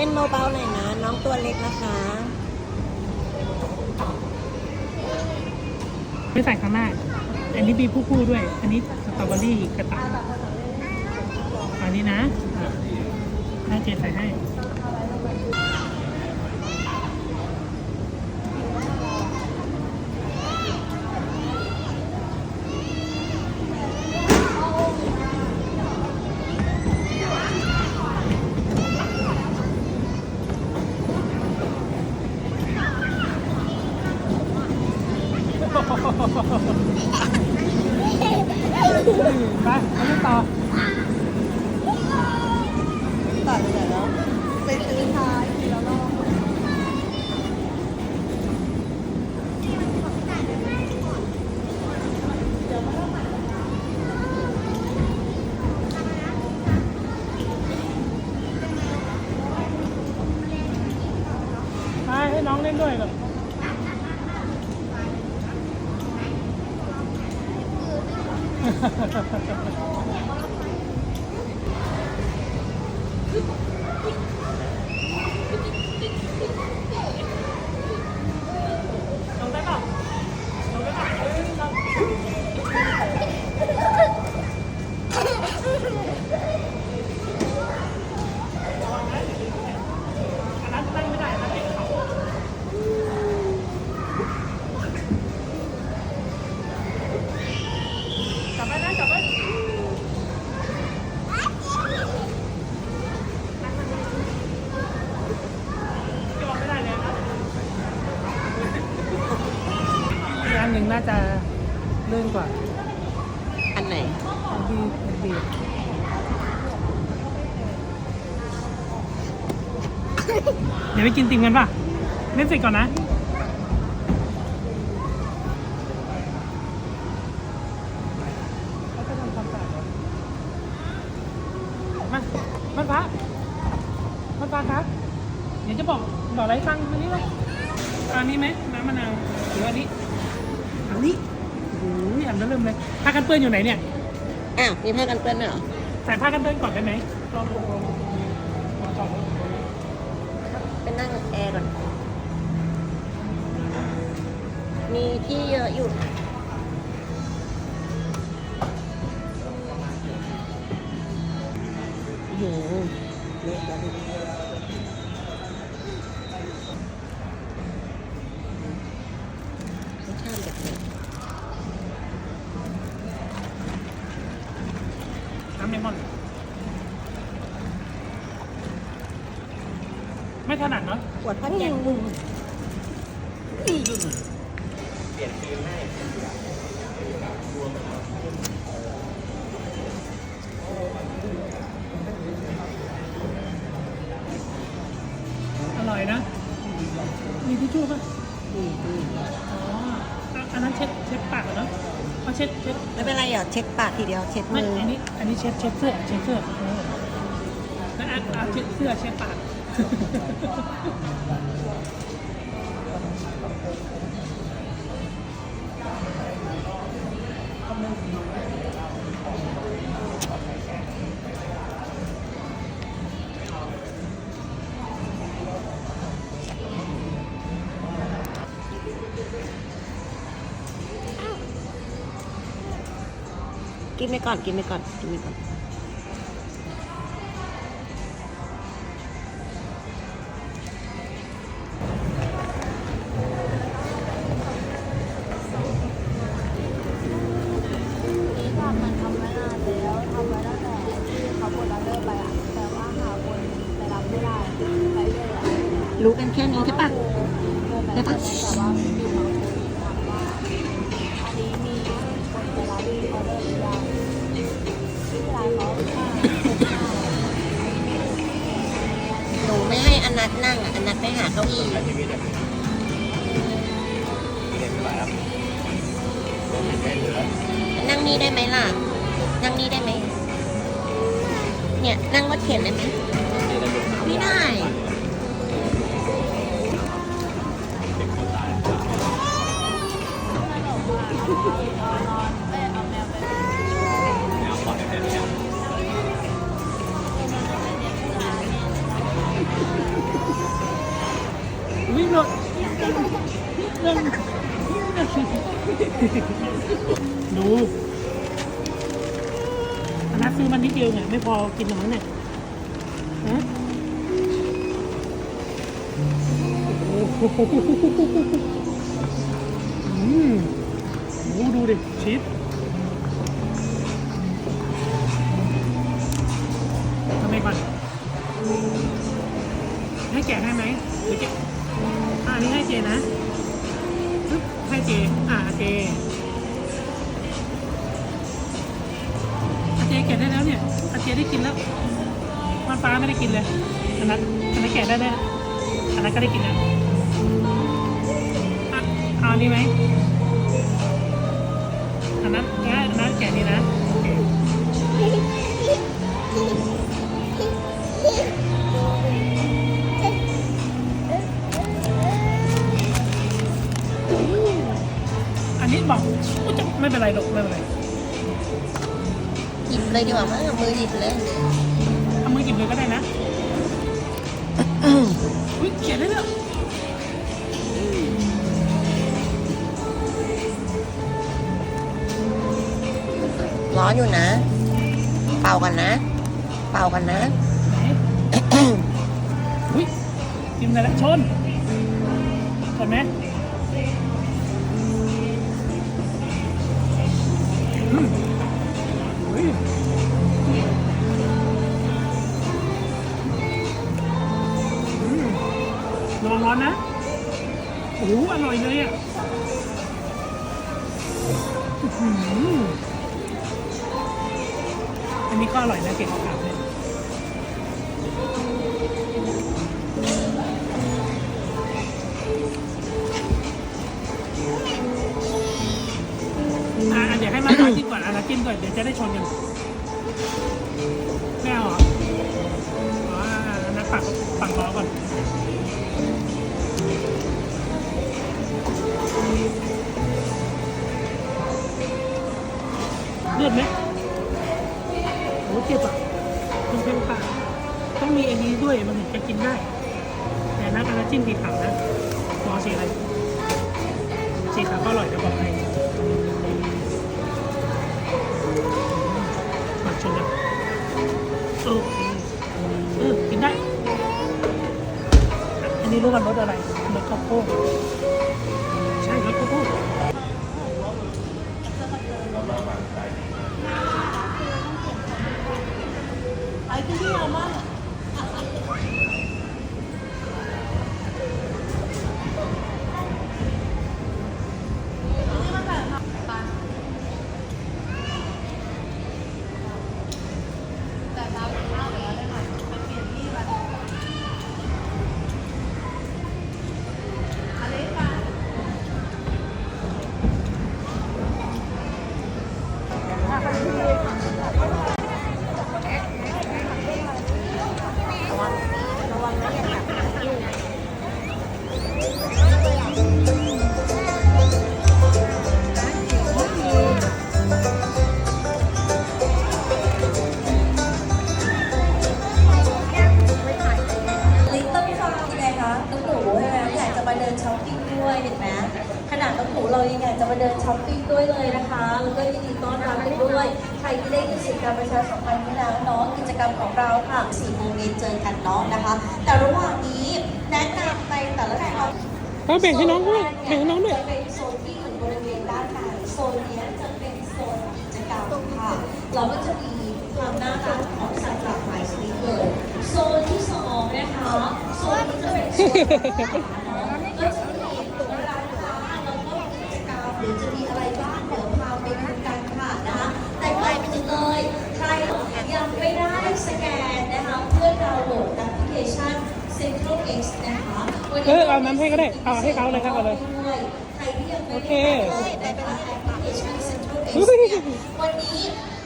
น้องตัวเล็กนะคะไม่ใส่ข้างหน้า อันนี้มีผู้คู่ด้วย อันนี้สตรอเบอรี่กระต่ายอันนี้นะแม่เจใส่ให้ ไปไปเล่นต่อ ต่อไปไหนแล้ว ไปซื้อท้ายทีละรอบ ไป ให้น้องเล่นด้วยเหรอลงได้เปล่าลงได้เปล่าเอ้ยลงอันนั้นตั้งไม่ได้อันนั้นเด็กเขาจับไว้นะจับไว้ยอมไม่ได้เลยนะอีกอัน หนึ่งน่าจะเลื่อนกว่าอันไหนอันที่มันดีเดี๋ยวไปกินติมกันป่ะเล่นเสร็จก่อนนะเขาจะทำความสะอาดเหรอมามันพระมันพระครับ เดี๋ยวจะบอกบอกอะไรให้ฟังอันนี้เลยอันนี้ไหมน้ำมะนาวหรืออันนี้อั นนี้โอ้ยอันนั้นเริ่มเลยผ้ากันเปื้อนอยู่ไหนเนี่ยอ้าวมีผ้ากันเปื้อนด้วยเหรอใส่ผ้ากันเปื้อนก่อนได้ไหมลองลองลองลองก่อนไปนั่งแอร์ก่อนมีที่เยอะอยู่นะอื้อหือเละแล้วดิรสชาติแบบนี้ น้ำเลมอน ไม่ถนัดเนาะขวดผ้าแกงมุมอร่อยนะ มีทิชชู่ป่ะนี่นี่อ๋ออะอันนั้นเช็ดเช็ดปากเหรอเนาะเขาเช็ดเช็ดไม่เป็นไรเดี๋ยวเช็ดปากทีเดียวเช็ดไม่มืออันนี้ อันนี้เช็ดเช็ดเสื้อเช็ดเสื้อเออแล้วอะอะเช็ดเสื้อเช็ดปาก กินไปก่อน กินไปก่อน กินไปก่อน รับออเดอร์หรือยังที่เวลาเขาห้าหกหนูไม่ให้อนัทนั่งอะอนัทไปหาเก้าอี้นั่งนี่ได้ไหมล่ะ นั่งนี่ได้ไหม เนี่ย นั่งรถเข็นได้ไหมไม่ได้ เโดดดูอันนั้นซื้อมันนิดเดียวไงไม่พอกินหรอมั้งเนี่ยฮะโอ้โห ชีสทำไมก่อน ให้แกะให้ไหมหรือแกะอ่าอันนี้ให้เจนะให้เจ อ่าเจอาเจแกะได้แล้วเนี่ยอาเจได้กินแล้วมันฟ้าไม่ได้กินเลยอันนั้นอันนั้นแกะได้แล้วอันนั้นก็ได้กินแล้วอะเอาอันนี้ไหม อันนั้นงั้นอันนั้นแกะนี่นะโอเคอันนี้บอกอุ๊ยจะไม่เป็นไรหรอกไม่เป็นไรหยิบเลยดีกว่ามั้งเอามือหยิบเลยเอามือหยิบเลยก็ได้นะอุ้ยเขียนได้แล้ว อนอยู่นะ เป่ากันนะ เป่ากันนะอุ้ยจิ้มได้แล้วชนชนไหมอืมอุ้ยอืมระวังร้อนนะ โอ้โหอร่อยเลยอะ อันนี้ก็อร่อยนะเก็ดขาวเนี่ยอะเดี๋ยวให้มาตาจิ้มก่อนอะนะจิ้มก่อนเดี๋ยวจะได้ชนกันแม่เอาเหรออ๋ออันนั้นปักปักล้อก่อน เลือดไหม เออกินได้ อันนี้รู้กันรสอะไรรสข้าวโพดใช่รสข้าวโพดไอ้ที่เรามา แบ่งให้น้องด้วยแบ่งให้น้องด้วยจะเป็นโซนที่อยู่บริเวณด้านในโซนเนี้ยจะเป็นโซนกิจกรรมค่ะ เราก็จะมีความน่ารักของสัตว์หลากหลายชนิดเลยโซนที่สองนะคะโซนนี้จะเป็นโซนก็จะมีร้านค้าแล้วก็กิจกรรมหรือจะมีอะไรบ้างเดี๋ยวพาไปดูกันค่ะนะคะแต่ก่อนอื่นเลยใครยังไม่ได้สแกนนะคะเพื่อดาวน์โหลดแอปพลิเคชัน Central X นะคะวันนี้ เออเอาน้ำให้ก็ได้ เอาให้เขาเลยครับเอาเลย โอเควันนี้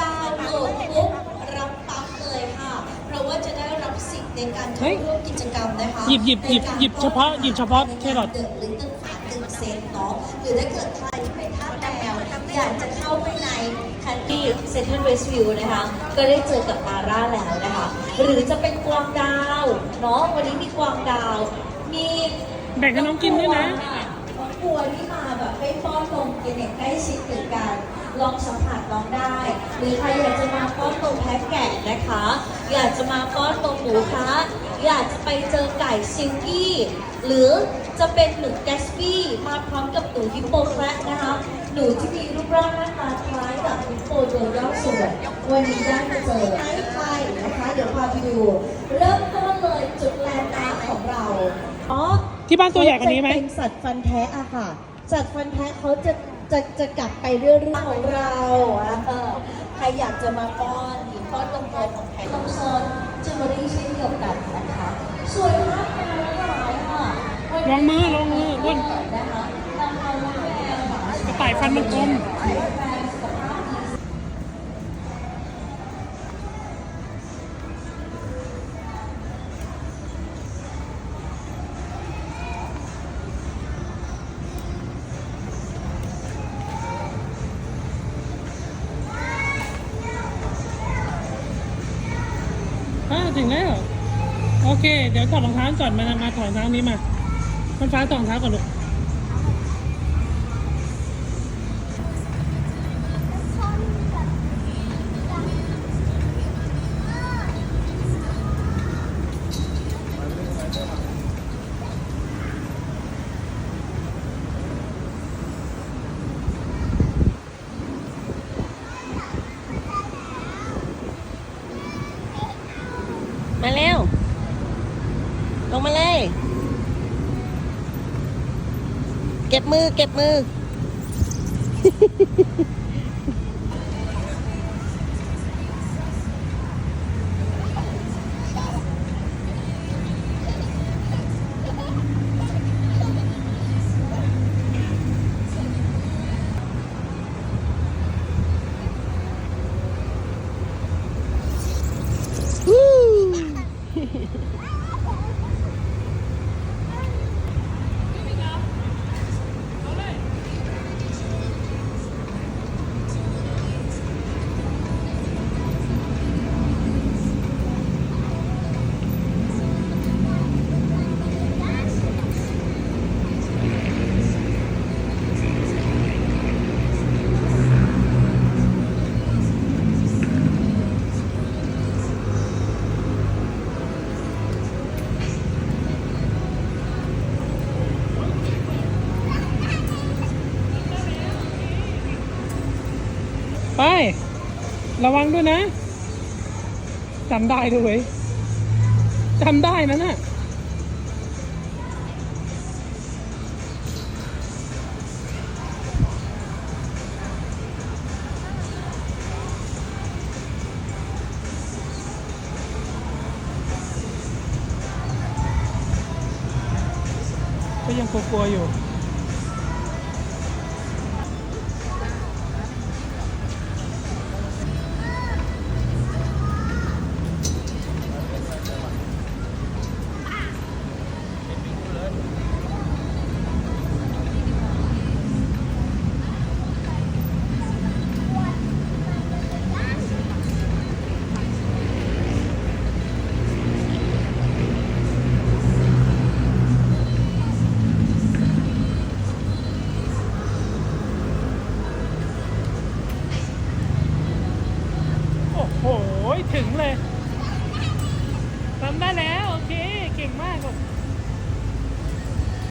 ดาวน์โหลดปุ๊บรับปั๊บเลยค่ะ เพราะว่าจะได้รับสิทธิ์ในการเข้าร่วมกิจกรรมนะคะหยิบหยิบหยิบหยิบเฉพาะหยิบเฉพาะแครอทเดอะลิตเติ้ลฟาตึงเซนเนาะหรือถ้าเกิดใครที่เป็นทาแมวอยากจะเข้าไปในคันดี้เซ็นทรัลเวสต์วิวนะคะ ก็ได้เจอกับมาร่าแล้วนะคะ หรือจะเป็นกวางดาวเนาะวันนี้มีกวางดาว มีแบ่งให้น้องกินด้วยนะน้องกลัวที่มาแบบให้ป้อนนมกินอย่างใกล้ชิดถึงกันลองสัมผัสลองได้ หรือใครอยากจะมาป้อนนมแพะแกะนะคะ อยากจะมาป้อนนมหมูคะอยากจะไปเจอไก่ซิลกี้หรือจะเป็นหนูแกสปี้มาพร้อมกับหนูฮิปโปแคระนะคะหนูที่มีรูปร่างหน้าตาคล้ายกับฮิปโปโดยย่อส่วนวันนี้ได้มาเจอให้ใครนะคะ เดี๋ยวพาไปดู เริ่มต้นเลยจุดแลนด์มาร์คของเรา อ๋อ ที่บ้านตัวใหญ่กว่านี้ไหมเขาจะเป็นสัตว์ฟันแท้อะค่ะ สัตว์ฟันแท้เขาจะจะจะกลับไปเรื่อยๆของเราอะเออใครอยากจะมาป้อนหรือป้อนนมโตของแท้ต้องโซนจิวเวลรี่เช่นเดียวกันนะคะ สวยมากเลยนะคะค่ะลองมือลองมืออ้วนนะคะนำเอาลูกแมวหมากระต่ายฟันมันกลม เค เดี๋ยวถอดรองเท้าก่อนมามาถอดรองเท้านี้มามันฟ้าถอดรองเท้าก่อนลูก เก็บมือเก็บมือไระวังด้วยนะจำได้ด้วยจำได้นะน่ะก็ยังกลัวๆอยู่